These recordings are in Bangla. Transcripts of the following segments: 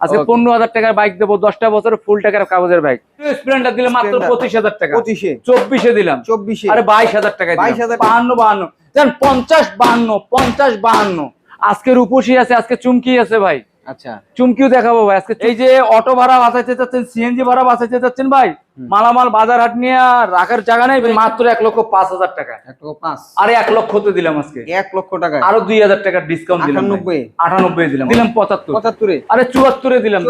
আজকে পনেরো হাজার টাকার বাইক দেবো দশটা বছর ফুল টাকার কাগজের বাইক স্প্লেন্ডার দিলে মাত্র পঁচিশ হাজার টাকা। পঁচিশে। চব্বিশে দিলাম। চব্বিশে। আরে বাইশ হাজার টাকা। 22,000 বাহান্ন বাহান্ন। জান পঞ্চাশ বাহান্ন পঞ্চাশ বাহান্ন। আজকে রূপসী আছে আজকে চুমকি আছে ভাই। আচ্ছা। চুমকিও দেখাবো ভাই। আজকে এই যে অটো ভাড়া বাঁচাইতে চাচ্ছেন সিএনজি ভাড়া বাঁচাইতে চাচ্ছেন ভাই? মালামাল বাজার হাট নিয়ে রাখার জায়গা নেই মাত্র এক লক্ষ পাঁচ হাজার টাকা। পাঁচ। আরে এক লক্ষ তো দিলাম আজকে। এক লক্ষ টাকা আরও দুই হাজার টাকার ডিসকাউন্ট দিলাম আটানব্বই? আটানব্বই দিলাম। দিলাম পঁচাত্তর। পঁচাত্তরে। আরে চুয়াত্তরে দিলাম?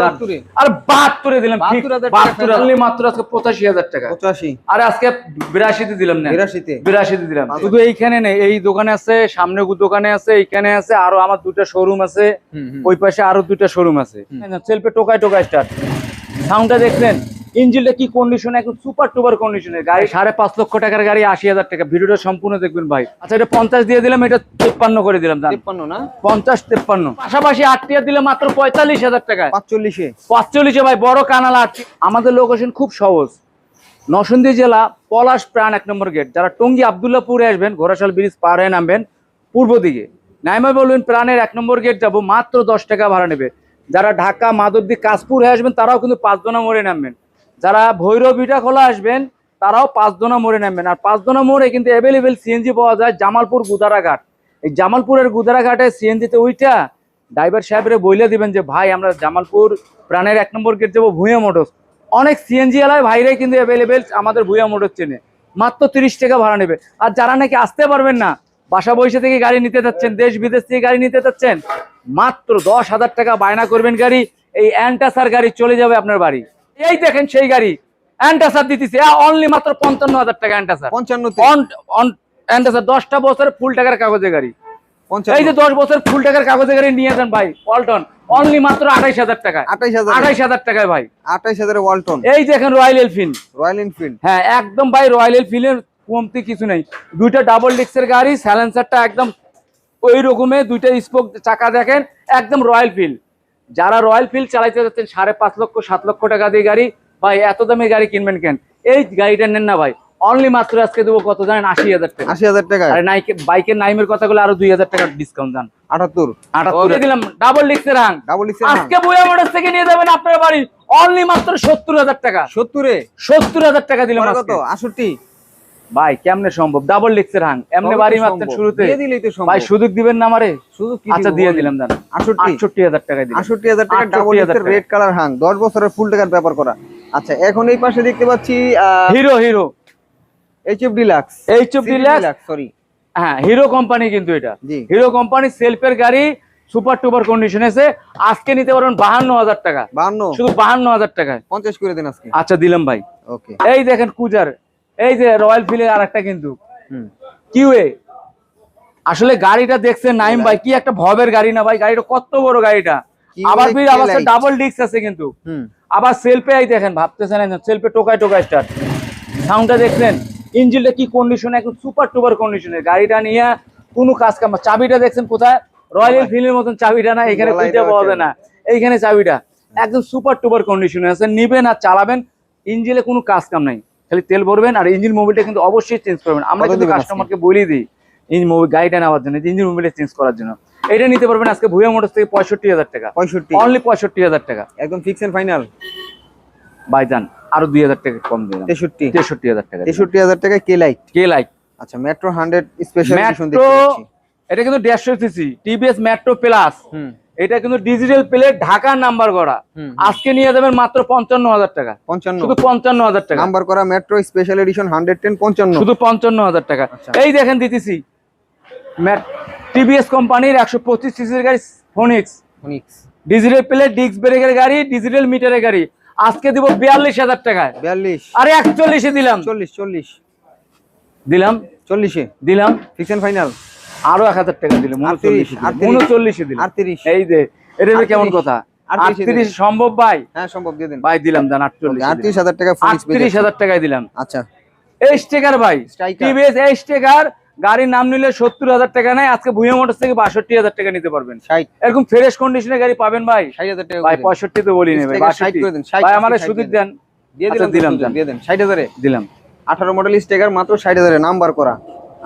আরে বাহাত্তরে দিলাম ঠিক। 72,000 টাকা বাহাত্তরে মাত্র আজকে পঁচাশি হাজার টাকা। পঁচাশি। আরে আজকে বিরাশিতে দিলাম না। বিরাশিতে। বিরাশিতে দিলাম। শুধু এইখানে নেই এই দোকানে আছে সামনে দোকানে আছে এইখানে আছে আরও আমার দুটো শোরুম আছে। ওই পাশে আরও দুটো শোরুম আছে। সেলফে টোকায় টোকায় স্টার্ট সাউন্ডটা দেখলেন ইঞ্জিনটা কি কন্ডিশন একদম সুপার টুপার কন্ডিশনের গাড়ি। সাড়ে পাঁচ লক্ষ টাকার গাড়ি আশি হাজার টাকা। ভিডিওটা সম্পূর্ণ দেখবেন ভাই। আচ্ছা এটা পঞ্চাশ দিয়ে দিলাম এটা তেপ্পান্ন করে দিলাম তিপ্পান্ন না? পঞ্চাশ তেপ্পান্ন। পাশাপাশি আটটিয়া দিলে মাত্র পঁয়তাল্লিশ হাজার টাকা পাঁচচল্লিশে। পাঁচচল্লিশে ভাই বড় কানাল আটটি আমাদের লোকেশন খুব সহজ। নরসিংদী জেলা পলাশ প্রাণ এক নম্বর গেট যারা টঙ্গী আবদুল্লাপুরে আসবেন ঘোড়াশাল ব্রিজ পার হয়ে নামবেন পূর্ব দিকে। নাইমা বলবেন প্রাণের এক নম্বর গেট যাব মাত্র দশ টাকা ভাড়া নেবে। যারা ঢাকা মাদুরদি কাশপুর হয়ে আসবেন তারাও কিন্তু পাঁচদোনা মোড়ে নামবেন। যারা ভৈরব ইটা খোলা আসবেন, তারাও পাঁচদোনা মোড়ে নামবেন। আর পাঁচদোনা মোড়ে কিন্তু অ্যাভেলেবেল সিএনজি পাওয়া যায় জামালপুর গুদারাঘাট। এই জামালপুরের গুদারাঘাটে সিএনজিতে ওইটা ড্রাইভার সাহেবরে বইলে দিবেন যে, ভাই, আমরা জামালপুর প্রাণের এক নম্বর গেট যাব ভুঁইয়া মোটরস। অনেক সিএনজি এলায় ভাইরাই কিন্তু অ্যাভেলেবেল আমাদের ভুঁইয়া মোটর চেনে। মাত্র তিরিশ টাকা ভাড়া নেবে। আর যারা নাকি আসতে পারবেন না, বাসা বৈশা থেকে গাড়ি নিতে যাচ্ছেন, দেশ বিদেশ থেকে গাড়ি নিতে যাচ্ছেন, মাত্র দশ হাজার টাকা বায়না করবেন গাড়ি। এই অ্যান্টাসার গাড়ি চলে যাবে আপনার বাড়ি। এই দেখেন সেই গাড়ি। অ্যান্টাসার দিতেছে। অনলি মাত্র পঞ্চান্ন হাজার টাকা অ্যান্টাসার পঞ্চান্ন অ্যান্টাসার দশটা বছরের ফুল টাকার কাগজে গাড়ি। এই যে দশ বছর ফুল টাকার কাগজে গাড়ি নিয়ে যান ভাই ওয়ালটন অনলি মাত্র আঠাইশ হাজার টাকা আঠাইশ হাজার। আঠাইশ হাজার টাকায় ভাই। আঠাইশ হাজার ওয়ালটন এই দেখেন রয়্যাল এলফিন রয়্যাল এনফিল্ড হ্যাঁ একদম ভাই রয়্যাল এনফিল্ডের কমতি কিছু নেই। দুইটা ডাবল ডিস্কের গাড়ি স্যালেন্সারটা একদম ওই রকমের দুইটা স্পোক চাকা দেখেন একদম রয়্যাল ফিল্ড যারা রয়্যাল ফিল্ড চালাইতে যাচ্ছেন সাড়ে পাঁচ লক্ষ সাত লক্ষ টাকা দিয়ে গাড়ি ভাই এত দামি গাড়ি কিনবেন কেন? এই গাড়িটা নেন না ভাই। অনলি মাত্র আজকে দেবো কত জানেন? আশি হাজার টাকা। আশি হাজার টাকা। আরে নাইকে বাইকের নাইমের কথাগুলো আরও দুই হাজার টাকা ডিসকাউন্ট দেন আটাত্তর। আটাত্তর। দিলাম ডাবল ডিস্কের হাং। ডাবল এক্স আজকে বইয়া মোটরস থেকে নিয়ে যাবেন আপনার বাড়ি। অনলি মাত্র সত্তর হাজার টাকা। সত্তরে? সত্তর হাজার টাকা দিলাম কত? আষট্টি? ভাই কেমনে সম্ভব? ডাবল ডিস্কের হাং এমনি বাড়ি মারতেন শুরুতে। দিয়ে দিলেই তো সম্ভব। ভাই সুযোগ দিবেন না আমারে? শুধু কি আচ্ছা দিয়ে দিলাম আটষট্টি। আটষট্টি হাজার টাকা দিলাম। আষট্টি হাজার টাকা ডাবল টাকা। রেড কালার হাং দশ বছরের ফুল টাকার ব্যাপার করা। আচ্ছা এখন এই পাশে দেখতে পাচ্ছি Hero Hero HF deluxe H F deluxe sorry হ্যাঁ হিরো কোম্পানি কিন্তু এটা। হিরো কোম্পানি সেলফের গাড়ি সুপার টুপার কন্ডিশন আছে আজকে নিতে পারবেন বাহান্ন হাজার টাকা। বান্ন শুধু বাহান্ন হাজার টাকায়। পঞ্চাশ করে দেন আজকে। আচ্ছা দিলাম ভাই। ওকে এই দেখেন কুজার। এই যে রয়্যাল ফিল্ডের আর একটা কিন্তু। কিউএ আসলে গাড়িটা দেখছেন নাইম ভাই কি একটা ভবের গাড়ি না ভাই গাড়িটা কত বড় গাড়িটা। আবার ফির আবার ডাবল ডিস্ক আছে কিন্তু। আবার সেলফে এই দেখেন ভাবতেছেন সেলফে টোকায় টোকায় স্টার্ট সাউন্ডটা দেখলেন ইঞ্জিনটা কি কন্ডিশন একদম সুপার টুপার কন্ডিশনের গাড়িটা নিয়ে কোনো কাজ কাম না। চাবিটা দেখছেন কোথায়? রয়্যাল এনফিল্ডের মতন চাবিটা না এখানে খুঁজে পাওয়া যায় না। এইখানে চাবিটা। একদম সুপার টুপার কন্ডিশনে আছে। নিবেন আর চালাবেন। ইঞ্জিনে কোনো কাজ কাম নাই। খালি তেল ভরবেন আর ইঞ্জিন মোবিলটা কিন্তু অবশ্যই চেঞ্জ করবেন। আমরা কিন্তু? কাস্টমারকে বলি দিই ইঞ্জিন মোবিল গাড়িটা নেওয়ার জন্য ইঞ্জিন মোবিলটা চেঞ্জ করার জন্য। এটা নিতে পারবেন আজকে ভুয়া মোটর থেকে পঁয়ষট্টি হাজার টাকা। পঁয়ষট্টি। অনলি পঁয়ষট্টি হাজার টাকা। একদম ফিক্স এন্ড ফাইনাল বাইজান আরও দুই হাজার টাকা কম দিলাম। তেষট্টি। তেষট্টি হাজার টাকা তেষট্টি হাজার টাকা কে লাইট কে লাইট আচ্ছা মেট্রো হান্ড্রেড স্পেশাল মেট্রো এটা কিন্তু দেড়শো সিসি টিভিএস মেট্রো প্লাস হুম। এটা কিন্তু ডিজিটাল প্লেট ঢাকার নাম্বার করা। আজকে নিয়ে যাবেন মাত্র পঞ্চান্ন হাজার টাকা। পঞ্চান্ন। শুধু পঞ্চান্ন হাজার টাকা। নাম্বার করা metro special edition hundred ten পঞ্চান্ন। শুধু পঞ্চান্ন হাজার টাকা। আচ্ছা। এই দেখেন দিতেছি। টিভিএস কোম্পানির একশো পঁচিশ সিসির গাড়ি Phoenix Phoenix digital plate disc ব্রেকের গাড়ি ডিজিটাল মিটারের গাড়ি। আজকে দিব বিয়াল্লিশ হাজার টাকায়। বিয়াল্লিশ। আরে একচল্লিশে দিলাম। চল্লিশ চল্লিশ। দিলাম। চল্লিশে। দিলাম। ফিক্স ফাইনাল আরও এক হাজার টাকা আটত্রিশ। উনচল্লিশে দিলাম আটত্রিশ এই যে এটা কেমন কথা? আটত্রিশে সম্ভব ভাই? হ্যাঁ সম্ভব দিয়ে দেন। ভাই দিলাম দান আটচল্লিশ আটত্রিশ হাজার টাকা আটত্রিশ হাজার টাকায় দিলাম। আচ্ছা। এই স্টেকার ভাই টিভিএস এই স্টেকার গাড়ির নাম নিলে সত্তর হাজার টাকা নেয় আজকে মোটরস থেকে বাষট্টি হাজার টাকা নিতে পারবেন। এরকম ফ্রেশ কন্ডিশনের গাড়ি পাবেন ভাই। ষাট হাজার টাকা ভাই পঁয়ষট্টি তো বলি ভাই আমার দেন দিয়ে আচ্ছা, দিলাম দিলাম, দিলাম দিয়ে দেন। ষাট হাজারে। দিলাম। আঠারো মডেল স্টেকার মাত্র ষাট হাজারে নাম্বার করা।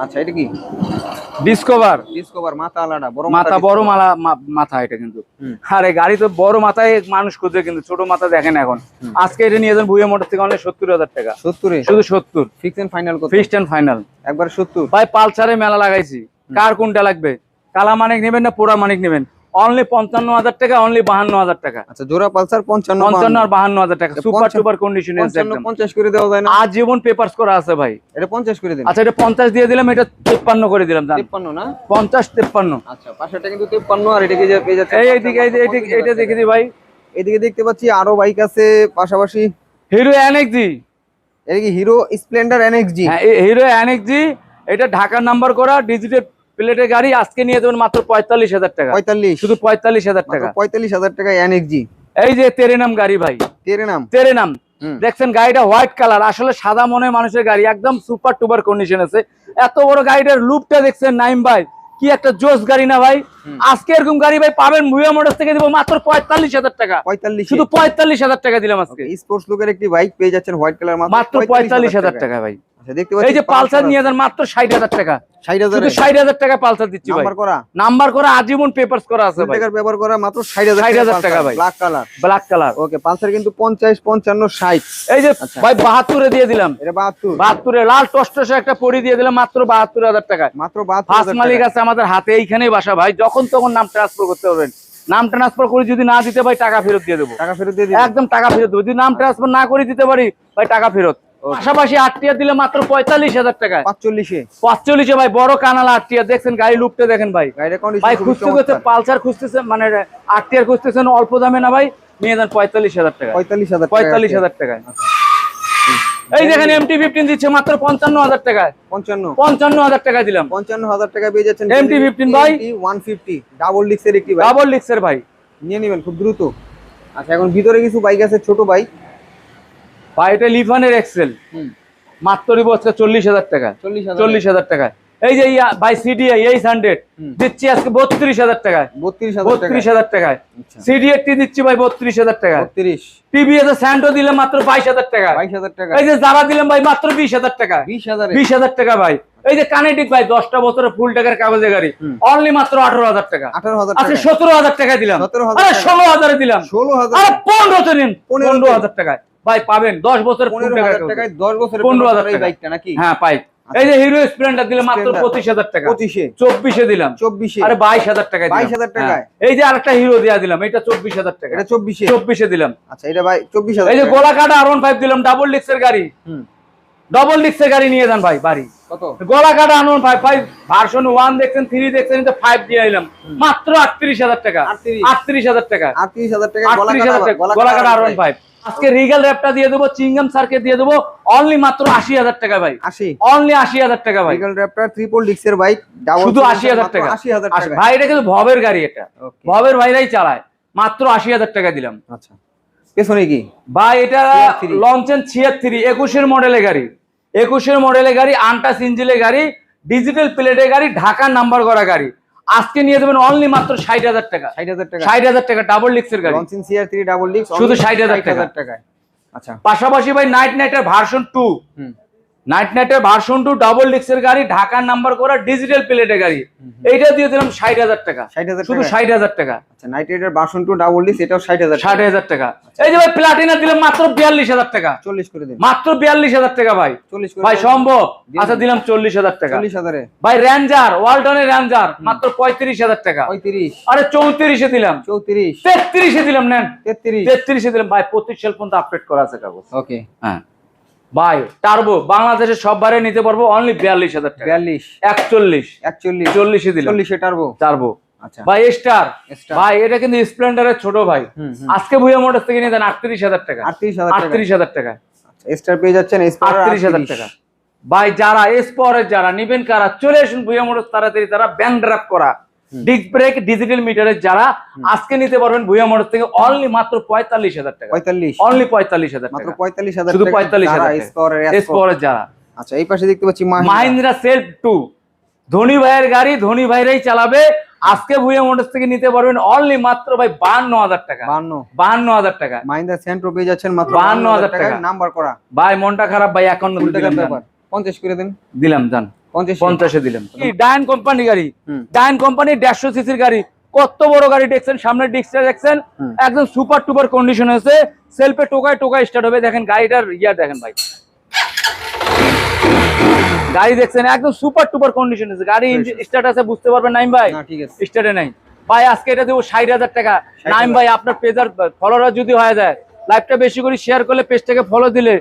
আচ্ছা এটা কি? ডিসকভার ডিসকভার মাথা আলাদা বড় মাথা বড় মালা মাথা এটা কিন্তু। আরে গাড়ি তো বড় মাথায় মানুষ খুঁজে কিন্তু ছোট মাথা দেখেন এখন। আজকে এটা নিয়ে যান ভুয়া মোটর থেকে অনেক সত্তর হাজার টাকা। সত্তর? শুধু সত্তর। Fix and final fixed and final একবার সত্তর? ভাই পালসারে মেলা লাগাইছি। কার কোনটা লাগবে? কালা মানিক নেবেন না পোড়া মানিক নেবেন? অনলি পঞ্চান্ন হাজার টাকা অনলি বাহান্ন হাজার টাকা। আচ্ছা জোড়া পালসার পঞ্চান্ন পঞ্চান্ন আর বাহান্ন হাজার টাকা সুপার সুপার কন্ডিশন পঞ্চাশ করে দেওয়া যায় না? আজীবন পেপারস করা আছে ভাই। এটা পঞ্চাশ করে দিন। আচ্ছা এটা পঞ্চাশ দিয়ে দিলাম এটা তিপ্পান্ন করে দিলাম না? পঞ্চাশ তিপ্পান্ন। আচ্ছা পাশেরটা কিন্তু তিপ্পান্ন আর এইদিকে এইদিকে এইটা দেখে দি ভাই। এদিকে দেখতে পাচ্ছি আরও বাইক আছে পাশাপাশি হিরো এনএক্সজি এদিকে হিরো স্প্লেন্ডার এনএক্স জি হ্যাঁ হিরো এনএক্সজি এটা ঢাকার নাম্বার করা ডিজিটাল প্লেটের গাড়ি আজকে নিয়ে দেবেন মাত্র পঁয়তাল্লিশ হাজার টাকা। পঁয়তাল্লিশ। শুধু পঁয়তাল্লিশ হাজার টাকা। পঁয়তাল্লিশ হাজার টাকা এনএক্স জি এই যে তেরেনাম গাড়ি ভাই। তেরে নাম তেরেনাম। হুম। দেখছেন গাড়িটা হোয়াইট কালার আসলে সাদা মনে মানুষের গাড়ি একদম সুপার টুপার কন্ডিশন আছে। এত বড় গাড়িটার লুকটা দেখছেন নাইম ভাই কি একটা জোস গাড়ি না ভাই? আজকে এরকম গাড়ি ভাই পাবেন মুয়া মোটরস থেকে দিব মাত্র পঁয়তাল্লিশ হাজার টাকা। পঁয়তাল্লিশ। শুধু পঁয়তাল্লিশ হাজার টাকা দিলাম আজকে। স্পোর্টস লুকের একটি বাইক পেয়ে যাচ্ছেন হোয়াইট কালার মাত্র পঁয়তাল্লিশ হাজার টাকা ভাই। দেখতে পাচ্ছি এই যে পালসার নিয়ে যান মাত্র ষাট হাজার টাকা। ষাট হাজার শুধু ষাট হাজার টাকা পালসার দিচ্ছি ভাই। নাম্বার করা? নাম্বার করা আজীবন পেপারস করা আছে ভাই। টাকার ব্যবহার করা মাত্র 60,000 টাকা ভাই। Black colour black colour okay Pulsar কিন্তু পঞ্চাশ পঞ্চান্ন ষাট। এই যে। ভাই বাহাত্তরে দিয়ে দিলাম। এটা বাহাত্তর। লাল টসটসে একটা পরি দিয়ে দিলাম মাত্র বাহাত্তর হাজার টাকায় মাত্র বাহাত্তর ফার্স্ট মালিক আছে আমাদের হাতে এইখানেই বাসা ভাই। যখন তখন নাম ট্রান্সফার করতে পারবেন। নাম ট্রান্সফার করে যদি না দিতে ভাই টাকা ফেরত দিয়ে দেবো। টাকা ফেরত দিয়ে একদম টাকা ফেরত দেবো। যদি নাম ট্রান্সফার না করে দিতে পারি ভাই টাকা ফেরত। পাশাপাশি আটটিয়া দিলে মাত্র পঁয়তাল্লিশ হাজার টাকায়। পাঁচচল্লিশে। পাঁচচল্লিশে ভাই বড় কানালা আটটিয়া দেখছেন গাড়ি লুকতে দেখেন ভাই। ভাই খুঁজতে খুঁজতে পালসার খুঁজতেছে মানে আটটিয়ার খুঁজতেছেন অল্প দামে না ভাই নিয়ে যান পঁয়তাল্লিশ হাজার টাকা পঁয়তাল্লিশ হাজার পঁয়তাল্লিশ হাজার টাকায়। এই দেখেন এমটি ফিফটিন দিচ্ছে মাত্র পঞ্চান্ন হাজার টাকায়। পঞ্চান্ন। পঞ্চান্ন হাজার টাকা দিলাম। পঞ্চান্ন হাজার টাকা পেয়ে যাচ্ছেন এমটি ফিফটিন ভাই। ওয়ান ফিফটি ডাবল ডিক্সের একটি ডাবল লিক্সের ভাই। নিয়ে নেবেন খুব দ্রুত। আচ্ছা এখন ভিতরে কিছু বাইক আছে ছোট বাইক এটা লিফানের এক্সেল মাত্র নিবো আজকে চল্লিশ হাজার টাকা। চল্লিশ হাজার। চল্লিশ টাকায় এই যে সিডিআই এইট হান্ড্রেড দিচ্ছি আজকে বত্রিশ হাজার টাকায়। বত্রিশ হাজার বত্রিশ হাজার টাকায়। আচ্ছা। টি দিচ্ছি ভাই বত্রিশ হাজার টাকায়। বত্রিশ। টিভিএস স্যান্ডো দিলাম মাত্র বাইশ হাজার টাকা বাইশ হাজার টাকা এই যে যারা দিলাম ভাই মাত্র বিশ হাজার টাকা বিশ হাজার। বিশ হাজার টাকা ভাই। এই যে কানেটিক ভাই দশটা বছরের ফুল টাকার কাগজে গাড়ি। অনলি মাত্র আঠারো হাজার টাকা। আঠারো হাজার সতেরো হাজার টাকা দিলাম। 17,000 আরে ষোলো হাজারে দিলাম। ষোলো হাজার। আরে পনেরোতে নিন। পনেরো হাজার টাকায়। ভাই পাবেন দশ বছর হাজার। টাকায় দশ পনেরো হাজার এই বাইকটা নাকি? হ্যাঁ পাই। এই যে হিরো স্প্লেন্ডার দিলে মাত্র পঁচিশ হাজার টাকা। পঁচিশে। চব্বিশে দিলাম। চব্বিশে। আরে বাইশ হাজার টাকা 22,000 টাকায়? এই যে আরেকটা হিরো দেওয়া দিলাম এটা চব্বিশ হাজার টাকা। এটা চব্বিশে। চব্বিশে দিলাম। আচ্ছা এটা ভাই চব্বিশ এই যে গোলা কাটা আর ফাইভ দিলাম ডাবল ডিক্সের গাড়ি। ডবল ডিক্সের গাড়ি নিয়ে যান ভাই বাড়ি। গলা কাটা আনুন ভাই ফাইভ ভার্সন ওয়ান দেখছেন থ্রি দেখছেন ফাইভ দিয়ে এলাম মাত্র আটত্রিশ হাজার টাকা। 38 আটত্রিশ হাজার টাকা। আটত্রিশ হাজার টাকা আটত্রিশ হাজার টাকা। গলা কাটা আর ফাইভ আজকে রিগাল র্যাপটা দিয়ে দেবো চিংগাম সার্কে দিয়ে দেবো অনলি মাত্র আশি হাজার টাকা ভাই। আশি? অনলি আশি হাজার টাকা ভাই। রিগাল র্যাপটার ট্রিপল ডিক্সের বাইক শুধু আশি হাজার টাকা। আশি হাজার টাকা। ভাই এটা কিন্তু ভবের গাড়ি এটা। ভবের ভাইরাই চালায়। মাত্র আশি হাজার টাকা দিলাম। আচ্ছা। পেছনে কি? ভাই এটা 73 লঞ্চেন ছিয়াত্তর একুশের মডেলের গাড়ি। একুশের মডেলের গাড়ি আনটাস ইঞ্জিনের গাড়ি ডিজিটাল প্লেটের গাড়ি ঢাকার নাম্বার করা গাড়ি। আজকে নিয়ে যাবেন অনলি মাত্র ষাট হাজার টাকা। ষাট হাজার টাকা। ষাট হাজার টাকা ডাবল লিক্সের গাড়ি। লঞ্চিং সিআর থ্রি ডাবল লিক্স শুধু 60,000 টাকা। টাকায়। আচ্ছা। পাশাপাশি ভাই নাইট নাইটার ভার্সন টু হুম। নাইট নাইটের ভার্সন টু ডাবল ডিক্সের গাড়ি ঢাকার নাম্বার করা ডিজিটাল প্লেটের গাড়ি। এইটা দিয়ে দিলাম ষাট হাজার টাকা। শুধু ষাট হাজার টাকা। আচ্ছা night rider version two double ডিক্স এটাও ষাট হাজার ষাট হাজার টাকা। এই যে ভাই প্লাটিনা দিলাম মাত্র বিয়াল্লিশ হাজার টাকা। চল্লিশ করে দিন। মাত্র বিয়াল্লিশ হাজার টাকা ভাই। চল্লিশ ভাই সম্ভব। আচ্ছা দিলাম চল্লিশ হাজার টাকা। চল্লিশ হাজারে। ভাই র্যাঞ্জার ওয়ালটনের র্যাঞ্জার মাত্র পঁয়ত্রিশ হাজার টাকা। পঁয়ত্রিশ। আরে চৌত্রিশে দিলাম। চৌত্রিশ। তেত্রিশে দিলাম নেন। তেত্রিশ। তেত্রিশে দিলাম। ভাই পঁচিশ সাল পর্যন্ত আপডেট করা আছে কাগজ। ওকে হ্যাঁ। ভাই টার্বো বাংলাদেশের সব বারে নিতে পারব অনলি বিয়াল্লিশ হাজার টাকা। বিয়াল্লিশ। একচল্লিশ। একচল্লিশ। চল্লিশে দিলাম। চল্লিশে টার্বো টার্বো আচ্ছা। ভাই স্টার ভাই এটা কিন্তু স্প্লেন্ডারের ছোট ভাই। আজকে ভুয়া মোটর থেকে নিয়ে দেন আটত্রিশ হাজার টাকা। আটত্রিশ হাজার টাকা। আটত্রিশ হাজার টাকা। স্টার পেয়ে যাচ্ছেন আটত্রিশ হাজার টাকা। ভাই যারা এসপরের যারা নিবেন কারা চলে আসুন ভুয়া মোটর তাড়াতাড়ি তারা ব্যাংক ড্রাফ করা। ডিস্ক ব্রেক ডিজিটাল মিটারের যারা আজকে নিতে পারবেন ভুয়া মোটর থেকে অনলি মাত্র পঁয়তাল্লিশ হাজার টাকা। পঁয়তাল্লিশ। অনলি পঁয়তাল্লিশ হাজার মাত্র পঁয়তাল্লিশ হাজার শুধু টাকা। 45,000 যারা টাকা। স্কোয়ারের S4 এসপরের যারা। আচ্ছা এই পাশে দেখতে পাচ্ছি মাহিন্দ্রা সেলফ টু ধনী ভাইয়ের গাড়ি ধনী ভাইরাই চালাবে। আজকে ভুয়া মোটরস থেকে নিতে পারবেন অনলি মাত্র ভাই বান্ন হাজার টাকা। বান্ন বান্ন হাজার টাকা। মাহিন্দ্রা সেন্ট্রো পেয়ে যাচ্ছেন মাত্র 52,000 হাজার টাকা। নাম্বার করা। ভাই মনটা খারাপ ভাই ব্যাপার। পঞ্চাশ করে দিন। দিলাম জান পঞ্চাশ পঞ্চাশে দিলাম ডায়ন কোম্পানি গাড়ি? হুম। ডায়ন কোম্পানি দেড়শো সিসির গাড়ি। কত বড় গাড়ি দেখছেন? সামনে ডিস্কটা দেখছেন? একদম সুপার টুপার কন্ডিশন আছে। সেলফে টোকায় টোকায় স্টার্ট হবে। দেখেন গাড়িটার ইয়া দেখেন ভাই। গাড়ি দেখছেন? একদম সুপার টুপার কন্ডিশন আছে। গাড়ি স্টার্ট আছে বুঝতে পারবেন নাইম ভাই? ঠিক আছে। স্টার্টে নাই। ভাই আজকে এটা দেবো ষাট হাজার টাকা। 60,000 নাইম ভাই আপনার পেজার ফলোয়ার যদি হয়ে যায় লাইভটা বেশি করে শেয়ার করলে পেজটাকে ফলো দিলে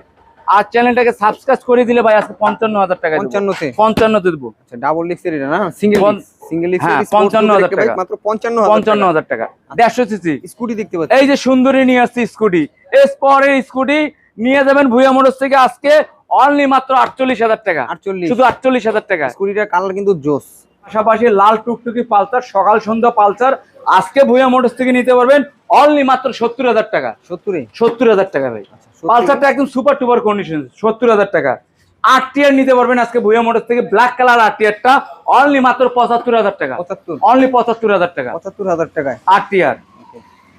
আর চ্যানেলটাকে সাবস্ক্রাইব করে দিলে ভাই আজকে পঞ্চান্ন হাজার টাকা। পঞ্চান্নতে পঞ্চান্নতে দেবো। আচ্ছা ডাবল ডিক্সের এটা না? সিঙ্গেল সিঙ্গেল হ্যাঁ, 55,000 টাকা। মাত্র পঞ্চান্ন পঞ্চান্ন হাজার টাকা। দেড়শো সিসি স্কুটি দেখতে পাচ্ছি। এই যে সুন্দরী নিয়ে আসছি স্কুটি স্কুটি নিয়ে যাবেন ভুয়া মোটরস থেকে আজকে অনলি মাত্র আটচল্লিশ হাজার টাকা। আটচল্লিশ। শুধু আটচল্লিশ হাজার টাকা। স্কুটিটার কালার কিন্তু জোস। পাশাপাশি লাল টুকটুকি পালসার সকাল সন্ধ্যা পালসার আজকে ভুয়া মোটরস থেকে নিতে পারবেন অনলি মাত্র সত্তর হাজার টাকা। সত্তরে? সত্তর হাজার টাকা ভাই। আচ্ছা, 70 পালসারটা একদম সুপার টুপার কন্ডিশন সত্তর হাজার টাকা। আট টিয়ার নিতে পারবেন আজকে ভুয়া মোটরস থেকে ব্ল্যাক কালার আট টিয়ারটা অনলি মাত্র পঁচাত্তর হাজার টাকা। অনলি পঁচাত্তর হাজার টাকা। পঁচাত্তর হাজার টাকায়। আট টিয়ার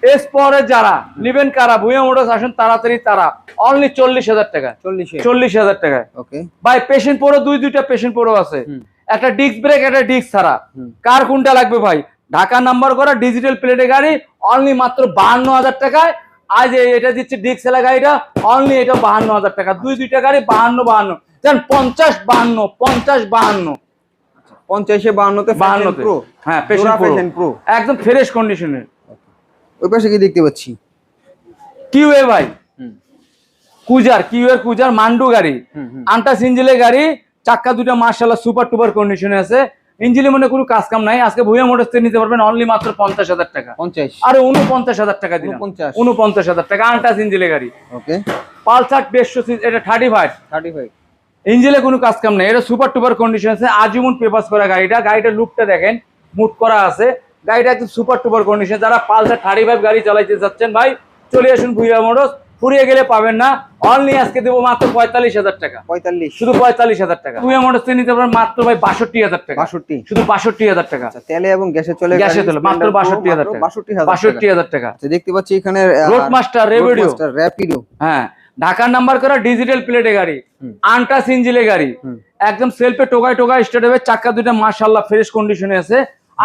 এস পরে যারা নিবেন কারা ভুয়া মোটরস আসেন তাড়াতাড়ি তারা অনলি চল্লিশ হাজার টাকা। চল্লিশে। চল্লিশ হাজার টাকা। ওকে। ভাই পেশেন্ট প্রো দুই দুইটা পেশেন্ট প্রো আছে। একটা ডিস্ক ব্রেক একটা ডিস্ক ছাড়া। কার কোনটা লাগবে ভাই? ঢাকা নাম্বার করা ডিজিটাল প্লেটে গাড়ি অনলি মাত্র বাহান্ন হাজার টাকায় আজ এটা দিচ্ছে ডিস্ক সেলা গাড়িটা অনলি এটা বাহান্ন হাজার টাকা। দুই দুইটা গাড়ি বাহান্ন বাহান্ন। জান পঞ্চাশ বাহান্ন পঞ্চাশ বাহান্ন। পঞ্চাশে বাহান্নতে বাহান্নতে। প্রো হ্যাঁ পেশেন্ট প্রো একদম ফ্রেশ কন্ডিশনে ওই পাশে কি দেখতে পাচ্ছি? কিউ এ ভাই। কুজার কিউ এর কুজার মান্ডু গাড়ি। আন্টাস ইঞ্জিলের গাড়ি। চাক্কা দুটা মার্শাল্লাহ সুপার টুপার কন্ডিশনে আছে। ইঞ্জিলে মনে কোনো কাজ কাম নাই। আজকে ভুয়া মোটরস থেকে নিতে পারবেন অনলি মাত্র পঞ্চাশ হাজার টাকা। পঞ্চাশ। আর উনপঞ্চাশ হাজার টাকা 49 উনপঞ্চাশ। হাজার টাকা। আন্টাস ইঞ্জিলের গাড়ি। ওকে পালসার দেড়শো এটা থার্টি ফাইভ থার্টি ফাইভ ইঞ্জিলে কোনো কাজ কাম নেই। এটা সুপার টুপার কন্ডিশন আছে। আজীবন পেপাস করা গাড়িটা। গাড়িটার লুকটা দেখেন। মুট করা আছে। গাড়িটা একদম সুপার টুপার কন্ডিশন যারা পালসার থার্টি ফাইভ গাড়ি চালাইতে যাচ্ছেন ভাই চলে আসুন ভুইয়া মোটরস। ফুরিয়ে গেলে পাবেন না। অনলি আজকে দেবো মাত্র পঁয়তাল্লিশ হাজার টাকা। পঁয়তাল্লিশ। শুধু পঁয়তাল্লিশ হাজার টাকা। ভুইয়া মোটরস থেকে নিতে পারবেন মাত্র ভাই বাষট্টি হাজার টাকা। বাষট্টি। শুধু বাষট্টি হাজার টাকা। আচ্ছা তেলে এবং গ্যাসে চলে গ্যাসে তোলে মাত্র বাষট্টি হাজার টাকা। বাষট্টি হাজার টাকা। আচ্ছা দেখতে পাচ্ছি এখানে রোডমাস্টার রেভিডিও র্যাপিডো হ্যাঁ ঢাকার নাম্বার করা ডিজিটাল প্লেটে গাড়ি। আন্টাস ইঞ্জিলে গাড়ি। একদম সেলফে টোকায় টোকায় স্টার্ট হবে চাক্কা দুইটা মার্শাল্লাহ ফ্রেশ কন্ডিশনে আছে।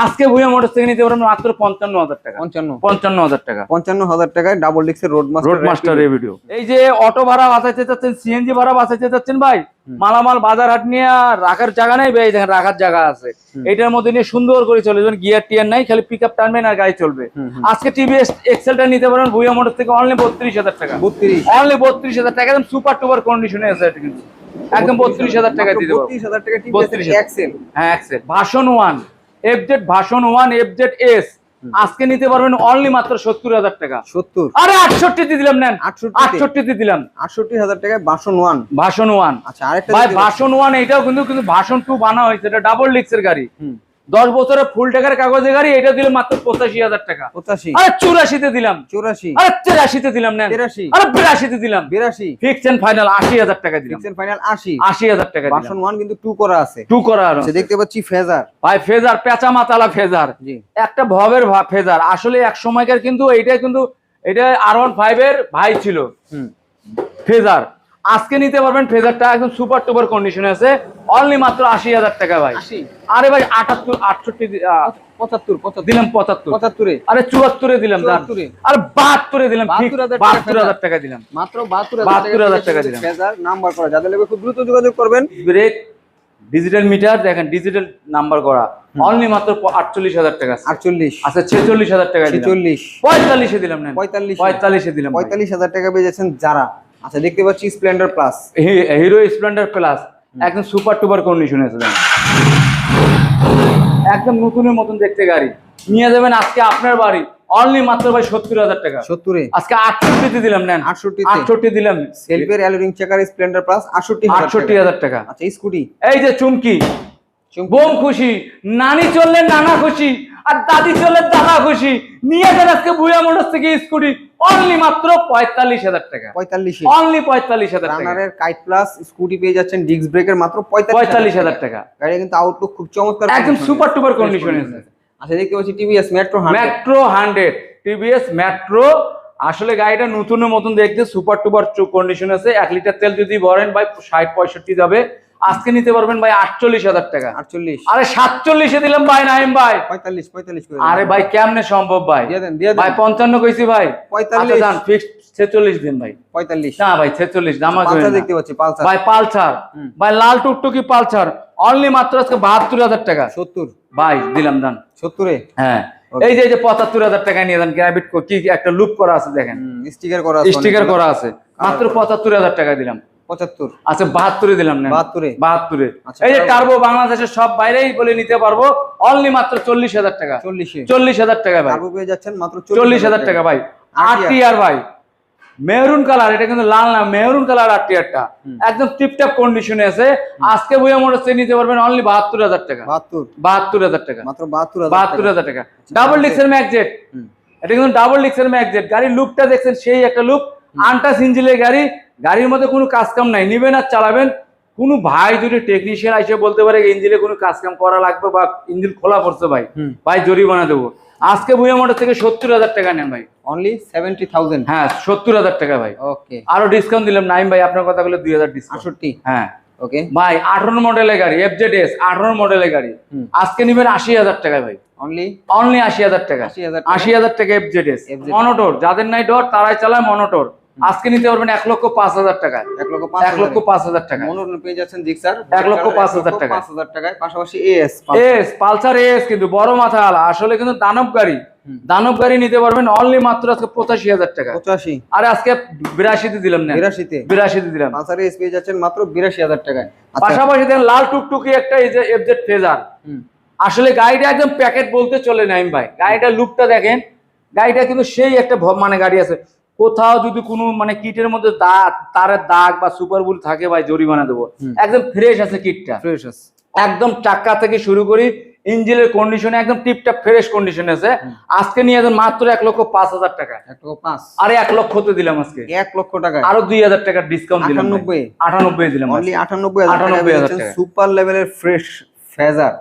আজকে ভুয়া মোটরস থেকে নিতে পারবেন মাত্র পঞ্চান্ন হাজার টাকা। পঞ্চান্ন। পঞ্চান্ন হাজার টাকা। পঞ্চান্ন হাজার টাকায় ডাবল ডিক্সের রোড মাস্টার রোড মাস্টার রেভিডিও এই যে অটো ভাড়া বাঁচাইতে চাচ্ছেন সিএনজি ভাড়া বাঁচাইতে চাচ্ছেন ভাই মালামাল বাজার হাট নিয়ে রাখার জায়গা নেই ভাই দেখেন রাখার জায়গা আছে। এটার মধ্যে নিয়ে সুন্দর করে চলে যাবেন গিয়ার টিয়ার নাই খালি পিক আপ টানবেন আর গাড়ি চলবে। আজকে টিভিএস এক্সেলটা নিতে পারেন ভুয়া মোটর থেকে অনলি বত্রিশ হাজার টাকা। বত্রিশ। অনলি বত্রিশ হাজার টাকা একদম সুপার টুপার কন্ডিশনে আছে এটা কিন্তু। একদম বত্রিশ হাজার টাকা দিতে পারব। বত্রিশ হাজার টাকা 32,000 টিভিএস এক্সেল হ্যাঁ Excel version one FZ version one FZ S আজকে নিতে পারবেন অনলি মাত্র সত্তর হাজার টাকা। সত্তর। আরে আটষট্টিতে দিলাম নেন। আটষট্টি আটষট্টিতে দিলাম। আটষট্টি হাজার টাকায় ভাষণ ওয়ান ভাষণ ওয়ান আচ্ছা আরেকটা ভাই ভাষণ ওয়ান এটাও কিন্তু কিন্তু ভাষণ টু বানা হয়েছে এটা ডাবল লিক্সের গাড়ি। হুম, দশ বছরের ফুল টাকার কাগজে গাড়ি এটা দিলে মাত্র পঁচাশি হাজার টাকা। পঁচাশি। আরে চুরাশিতে দিলাম। চুরাশি। আরে তেরাশিতে দিলাম না তেরাশি। আরে বিরাশিতে দিলাম। বিরাশি। ফিক্স এন্ড ফাইনাল আশি হাজার টাকা দিলাম। ফিক্স ফাইনাল আশি। আশি হাজার টাকা দিলাম। বাসন ওয়ান কিন্তু টু করা আছে। টু করা আর আচ্ছা দেখতে পাচ্ছি ফেজার। ভাই ফেজার পেঁচা মাতালা ফেজার। জি। একটা ভবের ফেজার। আসলে এক সময়কার কিন্তু এইটা কিন্তু এটা আর ওয়ান ফাইভ এর ভাই ছিল। হুম। ফেজার। আজকে নিতে পারবেন ফেজারটা একদম সুপার টুপার কন্ডিশনে আছে। অনলি মাত্র আশি হাজার টাকা ভাই। আরে ভাই আটাত্তর আটষট্টি পঁচাত্তর দিলাম পঁচাত্তর। পঁচাত্তরে। আরে চুয়াত্তরে দিলাম। আরে বাহাত্তরে দিলাম ঠিক 72,000 টাকা বাহাত্তর হাজার টাকা দিলাম। মাত্র বাহাত্তর 72,000 টাকা দিলাম। নাম্বার করা। যাদের লাগবে খুব দ্রুত যোগাযোগ করবেন। ব্রেক ডিজিটাল মিটার দেখেন ডিজিটাল নাম্বার করা। অনলি মাত্র আটচল্লিশ হাজার টাকা আটচল্লিশ। আচ্ছা ছেচল্লিশ হাজার টাকা ছেচল্লিশ। পঁয়তাল্লিশে দিলাম না পঁয়তাল্লিশ। পঁয়তাল্লিশে দিলাম পঁয়তাল্লিশ হাজার টাকা পেয়েছেন যারা। আচ্ছা দেখতে পাচ্ছি Splendor plus Hero Splendor plus একদম সুপার টুপার কন্ডিশন আছে। একদম নতুনের মতন দেখতে গাড়ি। নিয়ে যাবেন আজকে আপনার বাড়ি। অনলি মাত্র ভাই সত্তর হাজার টাকা। সত্তরে? আজকে আটষট্টিতে দিলাম নেন। আটষট্টি আটষট্টি দিলাম। সেলফের অ্যালোরিং চেকার স্প্লেন্ডার প্লাস আটষট্টি আটষট্টি হাজার টাকা। আচ্ছা স্কুটি এই যে চুমকি। বোম খুশি নানি চললে নানা খুশি আর দাদি চললে দাদা খুশি। নিয়ে যান আজকে বুয়া মোটর থেকে স্কুটি অনলি মাত্র পঁয়তাল্লিশ হাজার টাকা। পঁয়তাল্লিশ অনলি পঁয়তাল্লিশ হাজার রানারের কাইট প্লাস স্কুটি পেয়ে যাচ্ছেন ডিস্ক ব্রেকের মাত্র পঁয়তাল্লিশ হাজার টাকা। গাড়ি কিন্তু আউটলুক খুব চমৎকার একদম সুপার। টুপার কন্ডিশনে। আচ্ছা দেখতে পাচ্ছি TVS metro metro hundred TVS metro আসলে গাড়িটা নতুনের মতন দেখতে সুপার টুপার কন্ডিশন আছে। এক লিটার তেল যদি ভরেন ভাই ষাট পঁয়ষট্টি যাবে। আজকে নিতে পারবেন ভাই আটচল্লিশ হাজার টাকা। আটচল্লিশ। আরে সাতচল্লিশে দিলাম ভাই নাইম ভাই। পঁয়তাল্লিশ পঁয়তাল্লিশ করে আরে ভাই কেমনে সম্ভব ভাই? ভাই পঞ্চান্ন কইছি ভাই। পঁয়তাল্লিশ। আচ্ছা ফিক্সড ছেচল্লিশ দিন ভাই। পঁয়তাল্লিশ। না ভাই ছেচল্লিশ দামা দেখতে পাচ্ছি পালসার। ভাই পালসার। ভাই লাল টুকটুকি পালসার। অনলি মাত্র আজকে বাহাত্তর হাজার টাকা। সত্তর। ভাই দিলাম দান সত্তরে? হ্যাঁ। এই যে এই যে পঁচাত্তর হাজার টাকা নিয়ে যান গ্রাভিট কি একটা লুপ করা আছে দেখেন। স্টিকার করা আছে স্টিকার করা আছে। মাত্র পঁচাত্তর হাজার টাকা দিলাম। পঁচাত্তর। আচ্ছা বাহাত্তরে দিলাম না বাহাত্তরে। বাহাত্তরে। আচ্ছা, এই যে? বাংলাদেশের সব বাইরেই বলে নিতে পারব অনলি মাত্র চল্লিশ হাজার টাকা। চল্লিশে। চল্লিশ হাজার টাকা ভাই। কার্বো পেয়ে যাচ্ছেন মাত্র চল্লিশ হাজার টাকা। ভাই। টিয়ার ভাই। মেরুন কালার এটা কিন্তু লাল না মেরুন কালার টিয়ারটা একদম টিপটাপ কন্ডিশনে আছে। আজকে বইয়া মোটরসে নিতে পারবেন অনলি বাহাত্তর হাজার টাকা। বাহাত্তর। হাজার টাকা। মাত্র বাহাত্তর হাজার টাকা। ডাবল ডিক্সের ম্যাকজেট। এটা কিন্তু ডাবল ডিক্সের ম্যাকজেট গাড়ির লুকটা দেখছেন সেই একটা লুক আনটাস ইঞ্জিনের গাড়ি। গাড়ির মধ্যে কোনো কাজ কাম নাই নিবেন আর চালাবেন। কোনো ভাই যদি টেকনিশিয়ান এসে বলতে পারে ইঞ্জিনে কোনো কাজ কাম করা লাগবে বা ইঞ্জিন খোলা পড়ছে ভাই। ভাই জরিমানা দেবো। আজকে বুয়া মোটর থেকে সত্তর হাজার টাকা নেন ভাই। অনলি সেভেন্টি থাউজেন্ড হ্যাঁ সত্তর হাজার টাকা ভাই। ওকে আরও ডিসকাউন্ট দিলাম। নাইম ভাই আপনার কথা বলে দুই হাজার ডিসকাউন্ট হ্যাঁ। ওকে ভাই আঠারো মডেলের গাড়ি এফ জেড এস আঠারো মডেলের গাড়ি। আজকে নিবেন আশি হাজার টাকা ভাই। অনলি অনলি আশি হাজার টাকা। আশি হাজার টাকা। এফজেড এস FZS মনোটর যাদের নাই ডর তারাই চালায় মনোটর আজকে নিতে পারবেন এক লক্ষ পাঁচ হাজার টাকা এক লক্ষ পাঁচ এক লক্ষ পাঁচ হাজার টাকা মনোরঞ্জন পেয়ে যাচ্ছেন জিক্সার এক লক্ষ পাঁচ হাজার টাকা। পাঁচ হাজার টাকায় পাশাপাশি এএস এস পালসার। এস কিন্তু বড় মাথা আলা আসলে কিন্তু দানব গাড়ি। দানব গাড়ি নিতে পারবেন অনলি মাত্র আজকে পঁচাশি হাজার টাকা পঁচাশি। আরে আজকে বিরাশিতে দিলাম না বিরাশিতে। বিরাশিতে দিলাম। পালসার এস পেয়ে যাচ্ছেন মাত্র বিরাশি হাজার টাকায়। আচ্ছা। পাশাপাশি দেখেন লাল টুকটুকি একটা এই যে এফজেড ফেজার আসলে গাড়িটা একদম প্যাকেট বলতে চলে নাই ভাই। গাড়িটা লুকটা দেখেন। গাড়িটা কিন্তু সেই একটা মানে গাড়ি আছে। কোথাও যদি কোনো মানে কিটের মধ্যে দাগ তারের দাগ বা সুপার বুল থাকে ভাই জরিমানা দেবো। একদম ফ্রেশ আছে কিটটা। ফ্রেশ আছে। একদম চাক্কা থেকে শুরু করি ইঞ্জিনের কন্ডিশনে একদম টিপটাপ ফ্রেশ কন্ডিশন আছে। আজকে নিয়ে যাবেন মাত্র এক লক্ষ পাঁচ হাজার টাকা। এক লক্ষ পাঁচ। আরে এক লক্ষ তো দিলাম আজকে। এক লক্ষ টাকা আরও দুই হাজার টাকার ডিসকাউন্ট দিলাম আটানব্বই। আটানব্বই দিলাম। আটানব্বই হাজার টাকা 98,000 পেয়ে যাচ্ছেন টাকা। সুপার লেভেলের ফ্রেশ ফেজার